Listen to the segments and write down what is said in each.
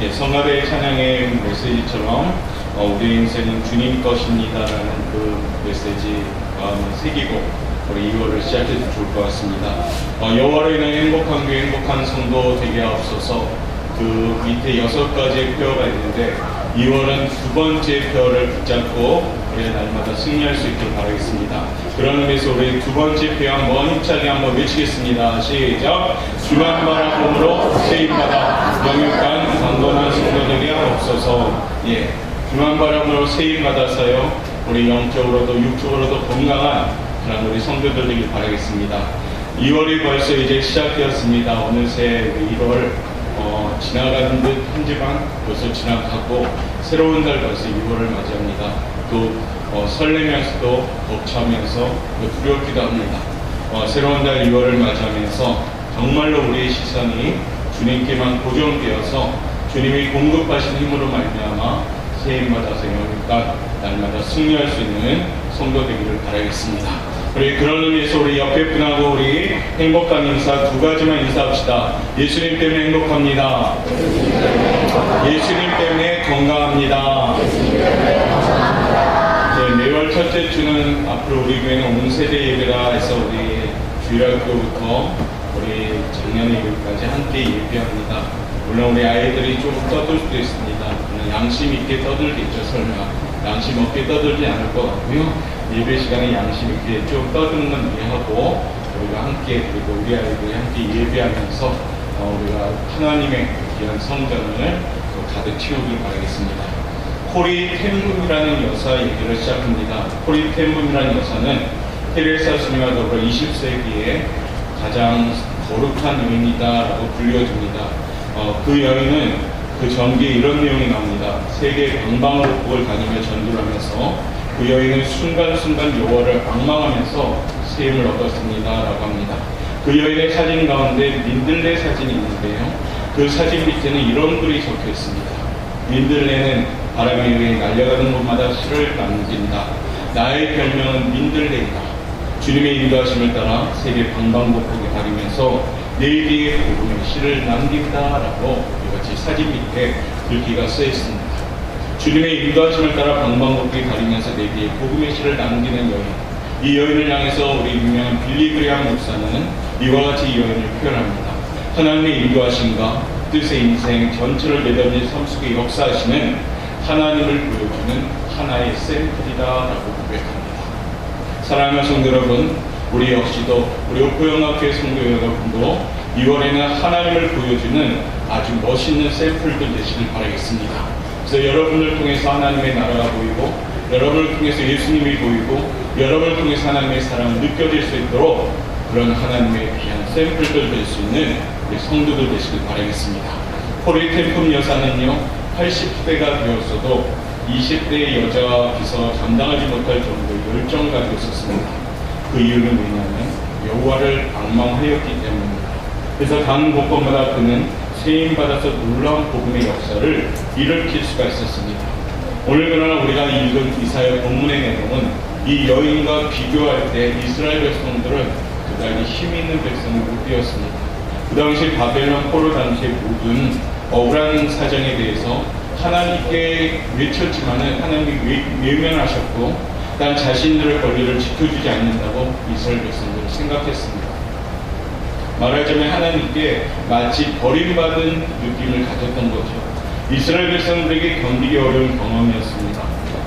예, 성가대 찬양의 메시지처럼 어, 우리 인생은 주님 것입니다라는 그 메시지 마음에 새기고 우리 2월을 시작해도 좋을 것 같습니다. 어, 여호와로 인한 행복한 교회, 행복한 성도 되게 하옵소서 그 밑에 여섯 가지의 표어가 있는데 2월은 두 번째 표어를 붙잡고 우리가 날마다 승리할 수 있길 바라겠습니다. 그런 의미에서 우리 두 번째 표어 한번 힘차게 한번 외치겠습니다. 시작! 주만 바라봄으로 세임받아 영육간 강건한 성도들이 없어서 예, 주만 바라봄으로 세임 받아서요 우리 영적으로도 육적으로도 건강한 그런 우리 성도들 되길 바라겠습니다. 2월이 벌써 이제 시작되었습니다. 어느새 우리 1월 어, 지나가는 듯한 주간 벌써 지나가고 새로운 달 벌써 2월을 맞이합니다. 또 어, 설레면서도 벅차면서 또 두렵기도 합니다. 어, 새로운 달 2월을 맞이하면서 정말로 우리의 시선이 주님께만 고정되어서 주님이 공급하신 힘으로 말미암아 세임받아서 영육간 날마다 승리할 수 있는 성도 되기를 바라겠습니다. 우리 그런 의미에서 우리 옆에 분하고 우리 행복한 인사 두 가지만 인사합시다. 예수님 때문에 행복합니다. 예수님 때문에 건강합니다. 네, 매월 첫째 주는 앞으로 우리 교회는 온 세대 예배라 해서 우리 주일학교부터 우리 작년 예배까지 함께 예배합니다. 물론 우리 아이들이 좀 떠들 수도 있습니다. 양심 있게 떠들겠죠, 설마. 양심 없게 떠들지 않을 것 같고요. 예배 시간에 양심 있게 좀 떠드는 건 이해하고 우리가 함께 그리고 우리 아이들이 함께 예배하면서 어, 우리가 하나님의 귀한 성전을 또 가득 채우길 바라겠습니다. 코리 템문이라는 여사 얘기를 시작합니다. 코리 템문이라는 여사는 테레사 스님과 더불어 20세기에 가장 거룩한 여인이다라고 불려집니다. 어, 그 여인은 그 전기에 이런 내용이 나옵니다. 세계 방방곡곡을 다니며 전도를 하면서 그 여인은 순간순간 여호와를 악망하면서 세임을 얻었습니다라고 합니다. 그 여인의 사진 가운데 민들레 사진이 있는데요. 그 사진 밑에는 이런 글이 적혀 있습니다. 민들레는 바람에 의해 날려가는 곳마다 실을 남긴다. 나의 별명은 민들레이다. 주님의 인도하심을 따라 세계 방방곡곡에 다니면서 내일기에 복음의 실을 남긴다라고 이같이 사진 밑에 글귀가 쓰여 있습니다. 주님의 인도하심을 따라 방방곡곡에 다니면서 내일기에 복음의 실을 남기는 여인. 이 여인을 향해서 우리 유명한 빌리그리안 목사는 이와 같이 이 여인을 표현합니다. 하나님의 인도하심과 뜻의 인생 전체를 내던진 삶 속에 역사하시는 하나님을 보여주는 하나의 샘플이다라고 고백합니다. 사랑하는 성도 여러분, 우리 역시도 우리 옥구영학교의 성도 여러분도 2월에는 하나님을 보여주는 아주 멋있는 샘플들 되시길 바라겠습니다. 그래서 여러분을 통해서 하나님의 나라가 보이고 여러분을 통해서 예수님이 보이고 여러분을 통해서 하나님의 사랑을 느껴질 수 있도록 그런 하나님의 귀한 샘플들 될 수 있는 우리 성도들 되시길 바라겠습니다. 코리 템품 여사는요, 80대가 되었어도 20대 여자와 비서 감당하지 못할 정도의 열정을 가지고 있었습니다. 그 이유는 뭐냐면 여호와를 악망하였기 때문입니다. 그래서 단 곳곳마다 그는 세임받아서 놀라운 복음의 역사를 일으킬 수가 있었습니다. 오늘 그러나 우리가 읽은 이사야 본문의 내용은 이 여인과 비교할 때 이스라엘 백성들은 그다지 힘 있는 백성이 못 되었습니다. 그 당시 바벨론 포로 당시의 모든 억울한 사정에 대해서 하나님께 외쳤지만은 하나님이 외, 외면하셨고 난 자신들의 권리를 지켜주지 않는다고 이스라엘 백성들은 생각했습니다. 말하자면 하나님께 마치 버림받은 느낌을 가졌던 거죠. 이스라엘 백성들에게 견디기 어려운 경험이었습니다.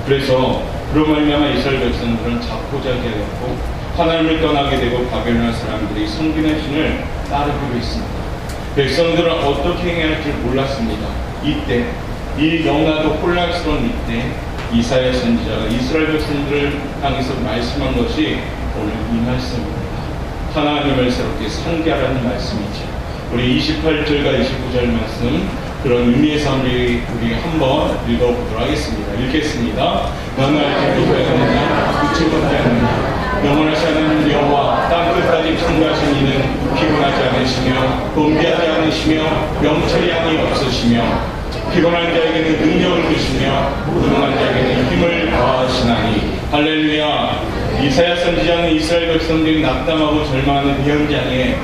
그래서 그로 말미암아 이스라엘 백성들은 자포자기하였고 하나님을 떠나게 되고 바벨론 사람들이 성균의 신을 따르기로 했습니다. 백성들은 어떻게 행해야 할지 몰랐습니다. 이때 이 너무나도 혼란스러운 이때 이사야 선지자가 이스라엘 백성들을 향해서 말씀한 것이 오늘 이 말씀입니다. 하나님을 새롭게 상기하라는 말씀이죠. 우리 28절과 29절 말씀 그런 의미에서 우리, 우리 한번 읽어보도록 하겠습니다. 읽겠습니다. 못하느냐 그치 못하느냐 영원하시 하는 여호와 땅끝까지 창조하신 이는 피곤하지 않으시며 곤비하지 않으시며 명철량이 없으시며 피곤한 자에게는 능력을 주시며 무능한 자에게는 힘을 더하시나니 할렐루야 이사야 선지자는 이스라엘 백성들이 낙담하고 절망하는 이 현장에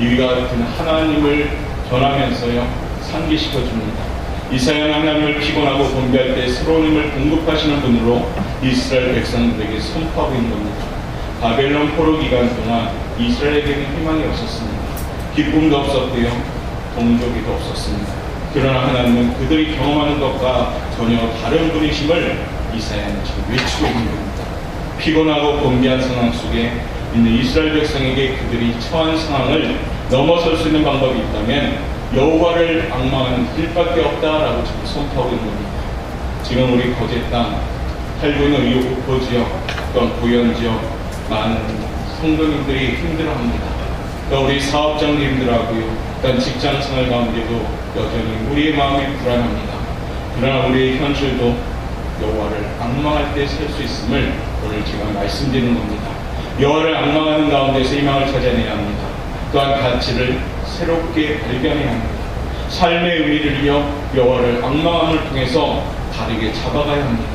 이와 같은 하나님을 전하면서요 상기시켜 줍니다. 이사야는 하나님을 피곤하고 공개할 때 새로운 힘을 공급하시는 분으로 이스라엘 백성들에게 선포하고 있는 겁니다. 바벨론 포로 기간 동안 이스라엘에게는 희망이 없었습니다. 기쁨도 없었고요. 동족이도 없었습니다. 그러나 하나님은 그들이 경험하는 것과 전혀 다른 분이심을 이사야는 외치고 있는 겁니다. 피곤하고 곤비한 상황 속에 있는 이스라엘 백성에게 그들이 처한 상황을 넘어설 수 있는 방법이 있다면 여호와를 악망하는 길밖에 없다라고 지금 선포하고 있는 겁니다. 지금 우리 거제 땅, 이 옥포 지역, 또한 고현 지역 많은 성도님들이 힘들어합니다. 또 우리 사업장도 힘들어하고요. 또한 직장 생활 가운데도 여전히 우리의 마음이 불안합니다. 그러나 우리의 현실도 여호와를 악망할 때 살 수 있음을 오늘 제가 말씀드리는 겁니다. 여호와를 악망하는 가운데서 희망을 찾아내야 합니다. 또한 가치를 새롭게 발견해야 합니다. 삶의 의미를 이어 여호와를 악망함을 통해서 다르게 잡아가야 합니다.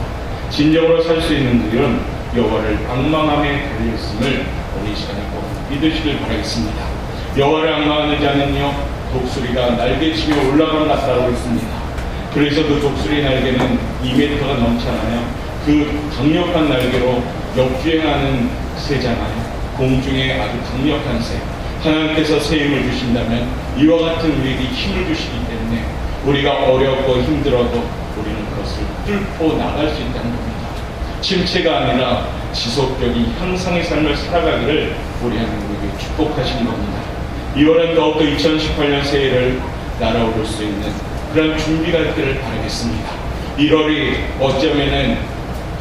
진정으로 살 수 있는 길은 여호와를 악망함에 달려 있음을 오늘 이 시간에 꼭 믿으시길 바라겠습니다. 여호와를 악망하는 자는요 독수리가 날개치며 올라간 것 같다고 했습니다. 그래서 그 독수리 날개는 2m가 넘잖아요. 그 강력한 날개로 역주행하는 새잖아요. 공중에 아주 강력한 새. 하나님께서 새 힘을 주신다면 이와 같은 우리에게 힘을 주시기 때문에 우리가 어렵고 힘들어도 우리는 그것을 뚫고 나갈 수 있다는 겁니다. 침체가 아니라 지속적인 향상의 삶을 살아가기를 우리 하나님에게 축복하시는 겁니다. 2월은 더욱더 2018년 새해를 날아오를 수 있는 그런 준비가 있기를 바라겠습니다. 1월이 어쩌면은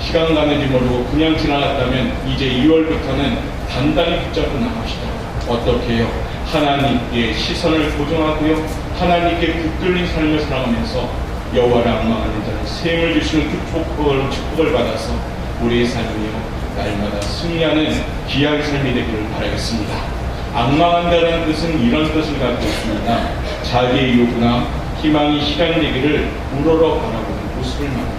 시간 가는지 모르고 그냥 지나갔다면 이제 2월부터는 단단히 붙잡고 나갑시다. 어떻게 해요? 하나님께 시선을 고정하고요. 하나님께 붙들린 삶을 살아가면서 여호와를 악망하는 자는 샘을 주시는 그 축복을, 축복을 받아서 우리의 삶이요. 날마다 승리하는 귀한 삶이 되기를 바라겠습니다. 악망한다는 뜻은 이런 뜻을 갖고 있습니다. 자기의 요구나 희망이 실현되기를 우러러 바라보는 모습을 말합니다.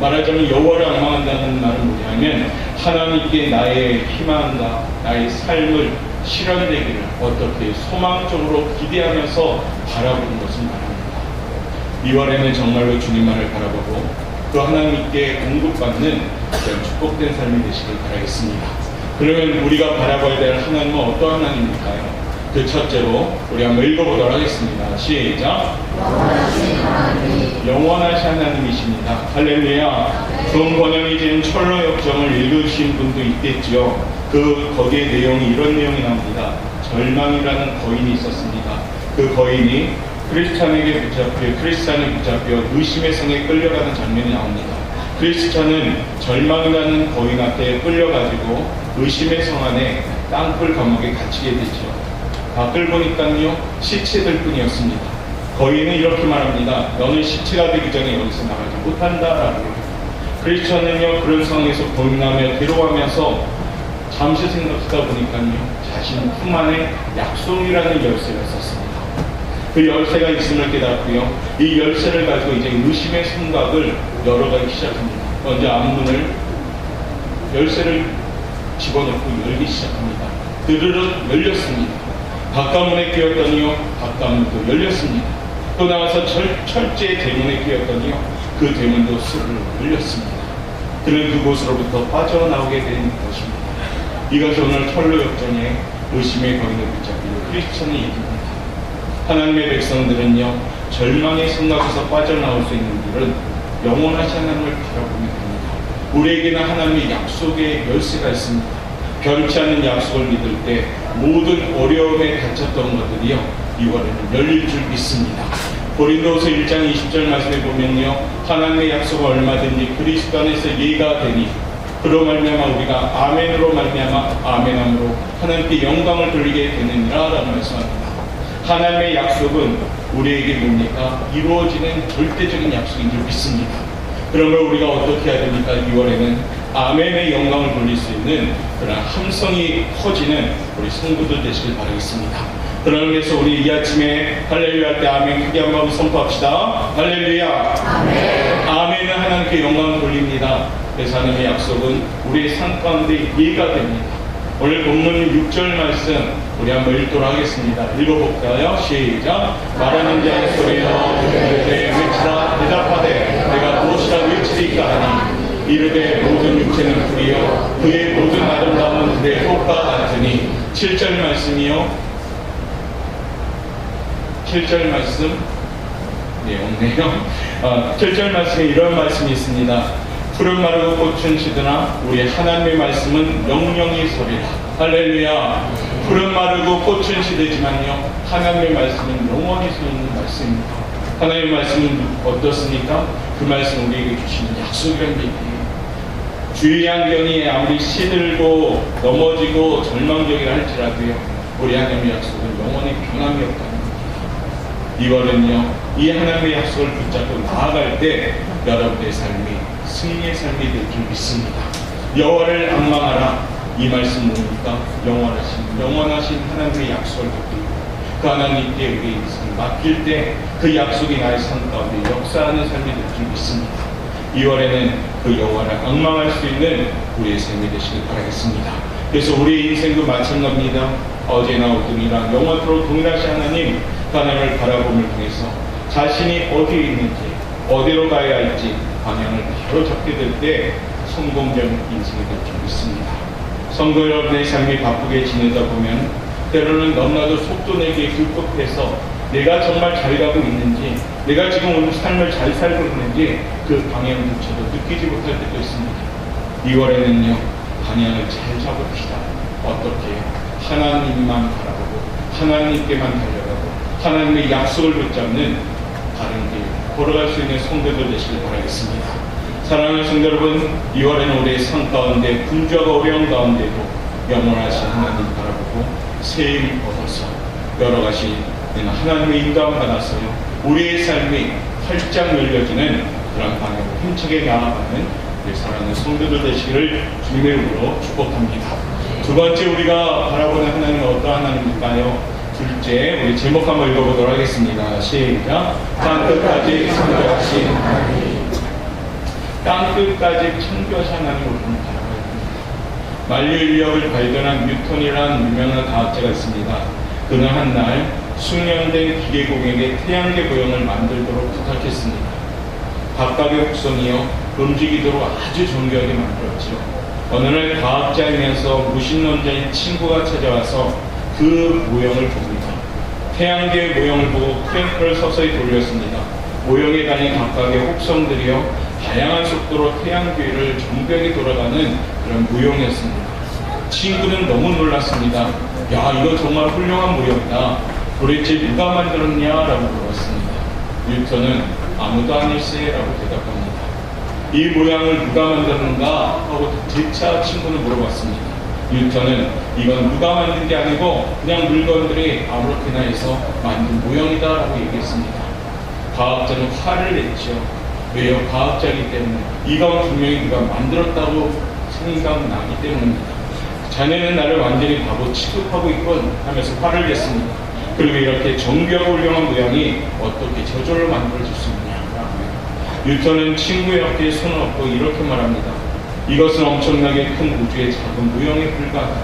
말하자면 여호와를 악망한다는 말은 뭐냐면 하나님께 나의 희망과 나의 삶을 실현되기를 어떻게 소망적으로 기대하면서 바라보는 것을 말합니다. 2월에는 정말로 주님만을 바라보고 또 하나님께 공급받는 그런 축복된 삶이 되시길 바라겠습니다. 그러면 우리가 바라봐야 될 하나님은 어떠한 하나님일까요? 그 첫째로 우리 한번 읽어보도록 하겠습니다. 시작. 영원하신 하나님이십니다. 할렐루야. 돈 번영이 된 철로 역정을 읽으신 분도 있겠지요. 그 거기에 내용이 이런 내용이 나옵니다. 절망이라는 거인이 있었습니다. 그 거인이 크리스찬에게 붙잡혀 크리스찬에 붙잡혀 의심의 성에 끌려가는 장면이 나옵니다. 크리스찬은 절망이라는 거인한테 끌려가지고 의심의 성 안에 땅굴 감옥에 갇히게 되죠. 밖을 보니까요 시체들 뿐이었습니다. 거인은 이렇게 말합니다. 너는 시체가 되기 전에 여기서 나가지 못한다라고. 크리스천은요 그런 상황에서 고민하며 괴로워하면서 잠시 생각하다 보니까요 자신 품 안에 약속이라는 열쇠가 있었습니다. 그 열쇠가 있음을 깨닫고요 이 열쇠를 가지고 이제 의심의 생각을 열어가기 시작합니다. 먼저 앞문을 열쇠를 집어넣고 열기 시작합니다. 드르륵 열렸습니다. 바깥문에 끼었더니요 바깥문도 열렸습니다. 또 나와서 철, 철제 대문에 끼었더니요 그 대문도 스르르 열렸습니다. 그는 그곳으로부터 빠져나오게 된 것입니다. 이것이 오늘 철로 역전의 의심의 거인을 붙잡기로 크리스천의 얘기입니다. 하나님의 백성들은요 절망의 생각에서 빠져나올 수 있는 길은 영원하신 하나님을 됩니다. 우리에게는 하나님의 약속의 열쇠가 있습니다. 변치 않는 약속을 믿을 때 모든 어려움에 갇혔던 것들이요 이월에는 열릴 줄 믿습니다. 고린도서 1장 20절 말씀에 보면요 하나님의 약속은 얼마든지 그리스도 안에서 예가 되니 그로 말미암아 우리가 아멘으로 말미암아 아멘함으로 하나님께 영광을 돌리게 되느니라라고 말씀합니다. 하나님의 약속은 우리에게 뭡니까? 이루어지는 절대적인 약속인 줄 믿습니다. 그러면 우리가 어떻게 해야 됩니까? 2월에는 아멘의 영광을 돌릴 수 있는 그런 함성이 커지는 우리 성도들 되시길 바라겠습니다. 그러기 위해서 우리 이 아침에 할렐루야 할때 아멘 크게 한번 선포합시다. 할렐루야. 아멘. 아멘은 하나님께 영광을 돌립니다. 그래서 하나님의 약속은 우리의 삶 가운데 이해가 됩니다. 오늘 본문 6절 말씀 우리 한번 읽도록 하겠습니다. 읽어볼까요? 시작. 말하는 자의 소리여 그때 외치 쉽지가 아니 이르되 모든 육체는 불이여 그의 모든 아름다움은 그의 꽃과 같으니 7절 말씀이요. 7절 말씀? 네 없네요. 어, 7절 말씀에 이런 말씀이 있습니다. 푸른 마르고 꽃은 시드나 우리 하나님의 말씀은 영영의 소리라 할렐루야. 푸른 마르고 꽃은 시드지만요. 하나님의 말씀은 영원히 서 있는 말씀입니다. 하나님의 말씀은 어떻습니까? 그 말씀 우리에게 주시는 약속이라는 얘기예요. 주의 양견이 아무리 시들고 넘어지고 절망적이라 할지라도요. 우리 하나님의 약속은 영원히 변함이 없다는 이번은요, 이 하나님의 약속을 붙잡고 나아갈 때 여러분의 삶이 승리의 삶이 될 줄 믿습니다. 여호와를 악망하라. 이 말씀 뭡니까? 영원하신 영원하신 하나님의 약속을 붙들고 그 하나님께 우리 인생을 맡길 때 그 약속이 나의 삶 가운데 역사하는 삶이 될 줄 믿습니다. 2월에는 그 여호와를 악망할 수 있는 우리의 삶이 되시길 바라겠습니다. 그래서 우리의 인생도 마찬가지입니다. 어제나 오늘이나 영원토록 동일하신 하나님 그 하나님을 바라봄을 통해서 자신이 어디에 있는지 어디로 가야 할지 방향을 바로 잡게 될 때 성공적인 인생이 될 줄 믿습니다. 성도 여러분의 삶이 바쁘게 지내다 보면 때로는 너무나도 속도 내기에 불급해서 내가 정말 잘 가고 있는지 내가 지금 오늘 삶을 잘 살고 있는지 그 방향조차도 느끼지 못할 때도 있습니다. 2월에는요 방향을 잘 잡읍시다. 어떻게 하나님만 바라보고 하나님께만 달려가고 하나님의 약속을 붙잡는 다른 길 걸어갈 수 있는 성도들 되시길 바라겠습니다. 사랑하는 성도 여러분, 2월에는 우리의 삶 가운데 분주하고 어려운 가운데도 영원하신 하나님 바라보고 새 힘을 얻어서 여러 가지 하나님의 인도함 받아서요 우리의 삶이 활짝 열려지는 그런 방향으로 힘차게 나아가는 우리 사랑하는 성도들 되시기를 주님의 이름으로 축복합니다. 두 번째 우리가 바라보는 하나님은 어떠한 하나님일까요? 둘째 우리 제목 한번 읽어보도록 하겠습니다. 시작. 땅끝까지 창조하신 하나님. 땅끝까지 창조하신 하나님을 됩니다. 만유인력을 발견한 뉴턴이라는 유명한 과학자가 있습니다. 그는 한 날 숙련된 기계공에게 태양계 모형을 만들도록 부탁했습니다. 각각의 혹성이요 움직이도록 아주 정교하게 만들었죠. 어느 날 과학자이면서 무신론자인 친구가 찾아와서 그 모형을 봅니다. 태양계 모형을 보고 크랭크를 서서히 돌렸습니다. 모형에 달린 각각의 혹성들이요 다양한 속도로 태양계를 정교하게 돌아가는 그런 모형이었습니다. 친구는 너무 놀랐습니다. 야 이거 정말 훌륭한 모형이다. 도대체 누가 만들었냐라고 물었습니다. 뉴턴은 아무도 아닐세라고 대답합니다. 이 모양을 누가 만들었는가 하고 재차 친구는 물어봤습니다. 뉴턴은 이건 누가 만든 게 아니고 그냥 물건들이 아무렇게나 해서 만든 모형이다라고 얘기했습니다. 과학자는 화를 냈죠. 왜요? 과학자이기 때문에 이건 분명히 누가 만들었다고 생각나기 때문입니다. 자네는 나를 완전히 바보 취급하고 있건 하면서 화를 냈습니다. 그리고 이렇게 정교하고 훌륭한 모양이 어떻게 저절로 만들어질 수 있냐라고요. 뉴턴은 친구의 어깨에 손을 얹고 이렇게 말합니다. 이것은 엄청나게 큰 우주의 작은 모형에 불과하다.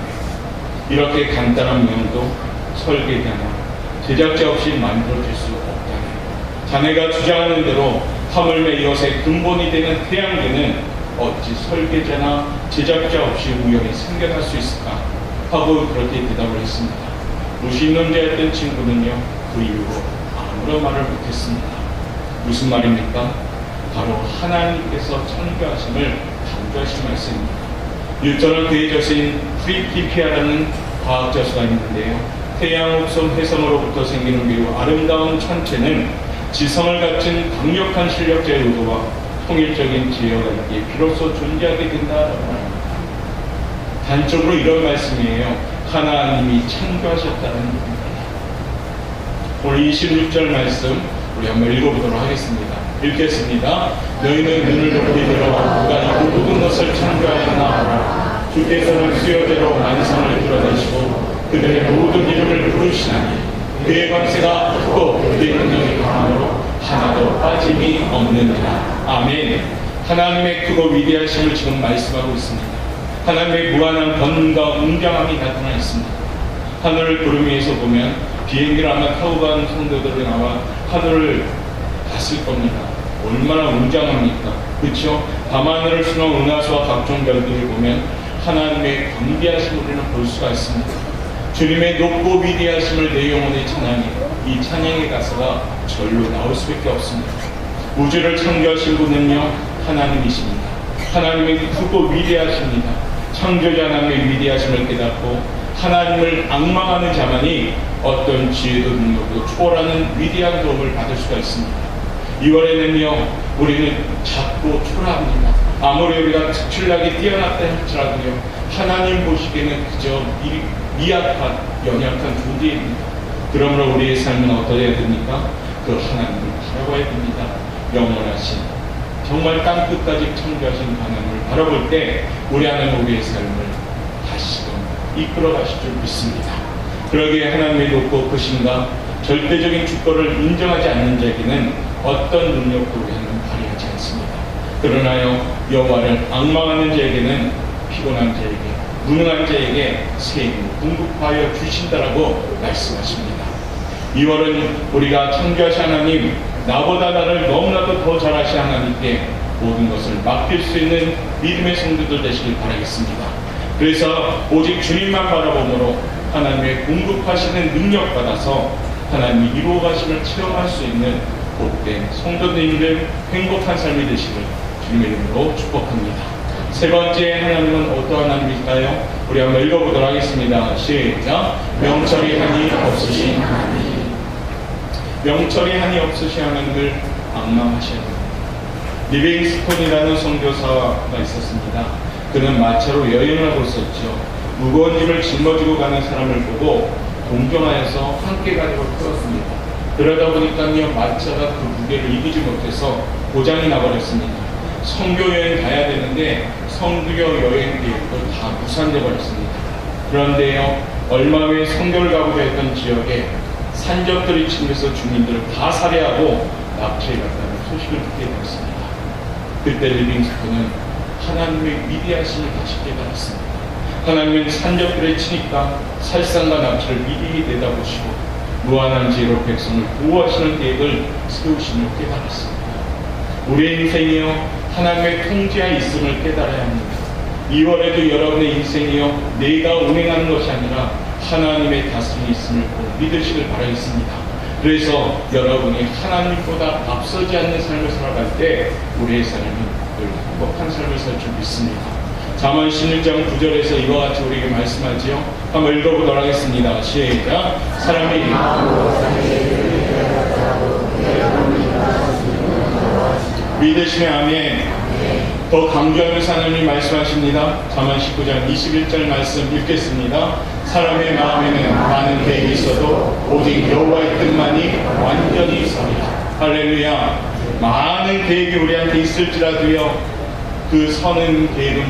이렇게 간단한 모형도 설계자나 제작자 없이 만들어질 수 없다. 자네가 주장하는 대로 하물며 이것의 근본이 되는 태양계는 어찌 설계자나 제작자 없이 우연히 생겨날 수 있을까? 하고 그렇게 대답을 했습니다. 무신론자였던 친구는요, 그 이후로 아무런 말을 못했습니다. 무슨 말입니까? 바로 하나님께서 창조하심을 강조하신 말씀입니다. 뉴턴은 그의 저서인 프리피피아라는 과학 저서가 있는데요. 태양 옥성 해성으로부터 생기는 매우 아름다운 천체는 지성을 갖춘 강력한 실력자의 의도와 통일적인 지혜가 있기에 비로소 존재하게 합니다. 단적으로 이런 말씀이에요. 하나님이 창조하셨다는 얘기입니다. 오늘 26절 말씀 우리 한번 읽어보도록 하겠습니다. 읽겠습니다. 너희는 눈을 높이 들어 누가 이 모든 것을 창조하였나 주께서는 수요대로 만성을 드러내시고 그들의 모든 이름을 부르시나니 그의 관세가 크고 그의 능력이 강함으로 하나도 빠짐이 없느니라. 아멘. 하나님의 크고 위대하심을 지금 말씀하고 있습니다. 하나님의 무한한 권능과 웅장함이 나타나 있습니다. 하늘을 구름 위에서 보면 비행기를 아마 타고 가는 성도들은 아마 하늘을 봤을 겁니다. 얼마나 웅장합니까? 그렇죠? 밤하늘을 수놓은 은하수와 각종 별들을 보면 하나님의 광대하신 우리는 볼 수가 있습니다. 주님의 높고 위대하심을 내 영혼에 찬양해 이 찬양의 가사가 절로 나올 수밖에 없습니다. 우주를 창조하신 분은요 하나님이십니다. 하나님이 크고 위대하십니다. 창조자 하나님의 위대하심을 깨닫고 하나님을 악망하는 자만이 어떤 지혜도 능력도 초월하는 위대한 도움을 받을 수가 있습니다. 2월에는요 우리는 작고 초라합니다. 아무리 우리가 특출나게 뛰어났다 할지라도요 하나님 보시기에는 그저 미, 미약한 연약한 존재입니다. 그러므로 우리의 삶은 어떠해야 됩니까? 그 하나님을 바라봐야 됩니다. 영원하신 정말 땅 끝까지 창조하신 하나님을 바라볼 때 우리 하나님 우리의 삶을 다시금 이끌어 가실 줄 믿습니다. 그러기에 하나님의 높고 크신가 절대적인 주권을 인정하지 않는 자에게는 어떤 능력도 우리는 발휘하지 않습니다. 그러나요 여호와를 악망하는 자에게는 피곤한 자에게 무능한 자에게 새 힘을 공급하여 주신다라고 말씀하십니다. 2월은 우리가 창조하신 하나님 나보다 나를 너무나도 더 잘하신 하나님께 모든 것을 맡길 수 있는 믿음의 성도들 되시길 바라겠습니다. 그래서 오직 주님만 바라보므로 하나님의 공급하시는 능력 받아서 하나님이 이루어 가심을 체험할 수 있는 복된 성도님들 행복한 삶이 되시길 주님의 이름으로 축복합니다. 세 번째 하나님은 어떠한 하나님일까요? 우리 한번 읽어보도록 하겠습니다. 시작. 명철이 한이 없으신 명철이 한이 없으신 하나님을 됩니다. 리빙스톤이라는 선교사가 있었습니다. 그는 마차로 여행을 하고 있었죠. 무거운 짐을 짊어지고 가는 사람을 보고 동정하여서 함께 가지고 풀었습니다. 그러다 보니까요 마차가 그 무게를 이기지 못해서 고장이 나버렸습니다. 선교 여행 가야 되는데 선교 여행 계획도 다 무산돼 버렸습니다. 그런데요 얼마 후에 가고자 했던 지역에 산적들이 침해서 주민들을 다 살해하고 납치해 갔다는 소식을 듣게 되었습니다. 그때 리빙스톤은 하나님의 위대하심을 다시 깨달았습니다. 하나님은 산적들의 치니까 살상과 납치를 미리 내다보시고 무한한 지혜로 백성을 보호하시는 계획을 세우심을 깨달았습니다. 우리의 인생이요 하나님의 통제하에 있음을 깨달아야 합니다. 2월에도 여러분의 인생이요 내가 운행하는 것이 아니라 하나님의 다스림이 있음을 꼭 믿으시길 바라겠습니다. 그래서 여러분이 하나님보다 앞서지 않는 삶을 살아갈 때 우리의 삶은 늘 행복한 삶을 살 줄 믿습니다. 잠언 16장 9절에서 이와 같이 우리에게 말씀하지요. 한번 읽어보도록 하겠습니다. 시작. 사람이 믿으시면 아멘. 더 강조하면서 하나님 말씀하십니다. 잠언 19장 21절 말씀 읽겠습니다. 사람의 마음에는 많은 계획이 있어도 오직 여호와의 뜻만이 완전히 서리라. 할렐루야. 많은 계획이 우리한테 있을지라도요. 그 선은 계획은